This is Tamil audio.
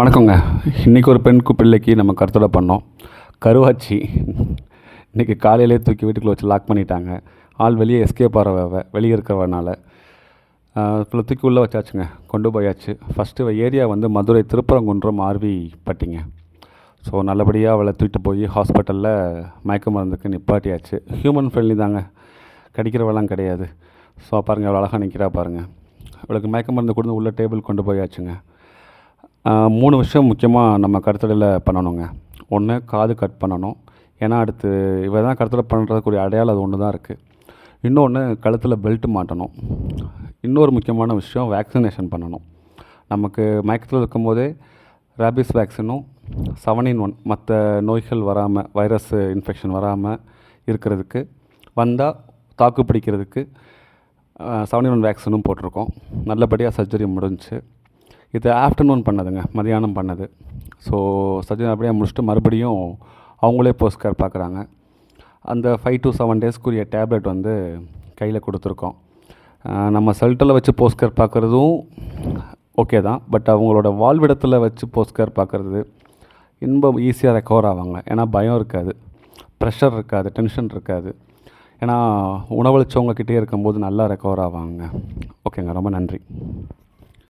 வணக்கங்க. இன்றைக்கி ஒரு பெண் பிள்ளைக்கு நம்ம கருத்தடை பண்ணோம். கருவாச்சி. இன்றைக்கி காலையிலே தூக்கி வீட்டுக்குள்ளே வச்சு லாக் பண்ணிட்டாங்க. ஆள் வெளியே எஸ்கேப் ஆகிறவ வெளியே இருக்கிறவனால. இப்போ தூக்கி உள்ளே வச்சாச்சுங்க. கொண்டு போயாச்சு. ஃபஸ்ட்டு ஏரியா வந்து மதுரை திருப்பரங்குன்றம் ஆர்வி பட்டிங்க. ஸோ நல்லபடியாக அவளை தூக்கிட்டு போய் ஹாஸ்பிட்டலில் மயக்க மருந்துக்கு நிப்பாட்டியாச்சு. ஹியூமன் ஃப்ரெண்ட்லி தாங்க. கடிக்கிறவெல்லாம் கிடையாது. ஸோ பாருங்கள் அவள் அழகாக நிற்கிறா பாருங்கள் அவளுக்கு மயக்க மருந்து கொடுத்து உள்ள டேபிள் கொண்டு போயாச்சுங்க. மூணு விஷயம் முக்கியமாக நம்ம கருத்தடையில் பண்ணணுங்க. ஒன்று காது கட் பண்ணணும். ஏன்னா அடுத்து இவ தான் கருத்தடை பண்ணுறதுக்குரிய அடையாளம் அது ஒன்று தான் இருக்குது இன்னொன்று கழுத்தில் பெல்ட் மாட்டணும். இன்னொரு முக்கியமான விஷயம் வேக்சினேஷன் பண்ணணும். நமக்கு மயக்கத்தில் இருக்கும்போதே ரேபிஸ் வேக்சினும் செவன் இன் ஒன் மற்ற நோய்கள் வராமல் வைரஸ் இன்ஃபெக்ஷன் வராமல் இருக்கிறதுக்கு வந்தால் தாக்கு பிடிக்கிறதுக்கு செவன் இன் ஒன் வேக்சினும் போட்டிருக்கோம். நல்லபடியாக சர்ஜரி முடிஞ்சுச்சு இது ஆஃப்டர்நூன் பண்ணதுங்க மதியானம் பண்ணது. ஸோ சஜன் அப்படியே முடிச்சுட்டு மறுபடியும் அவங்களே போஸ்ட்கார் பார்க்குறாங்க. அந்த ஃபைவ் டு செவன் டேஸ்க்குரிய டேப்லெட் வந்து கையில் கொடுத்துருக்கோம். நம்ம செல்ட்டில் வச்சு போஸ்ட்கார் பார்க்குறதும் ஓகே தான். பட் அவங்களோட வாழ்விடத்தில் வச்சு போஸ்ட்கார் பார்க்குறது இன்பம் ஈஸியாக ரெக்கவர் ஆவாங்க. ஏன்னா பயம் இருக்காது. ப்ரெஷர் இருக்காது டென்ஷன் இருக்காது. ஏன்னா உணவளிச்சவங்கக்கிட்டே இருக்கும்போது நல்லா ரெக்கவர் ஆவாங்க. ஓகேங்க ரொம்ப நன்றி.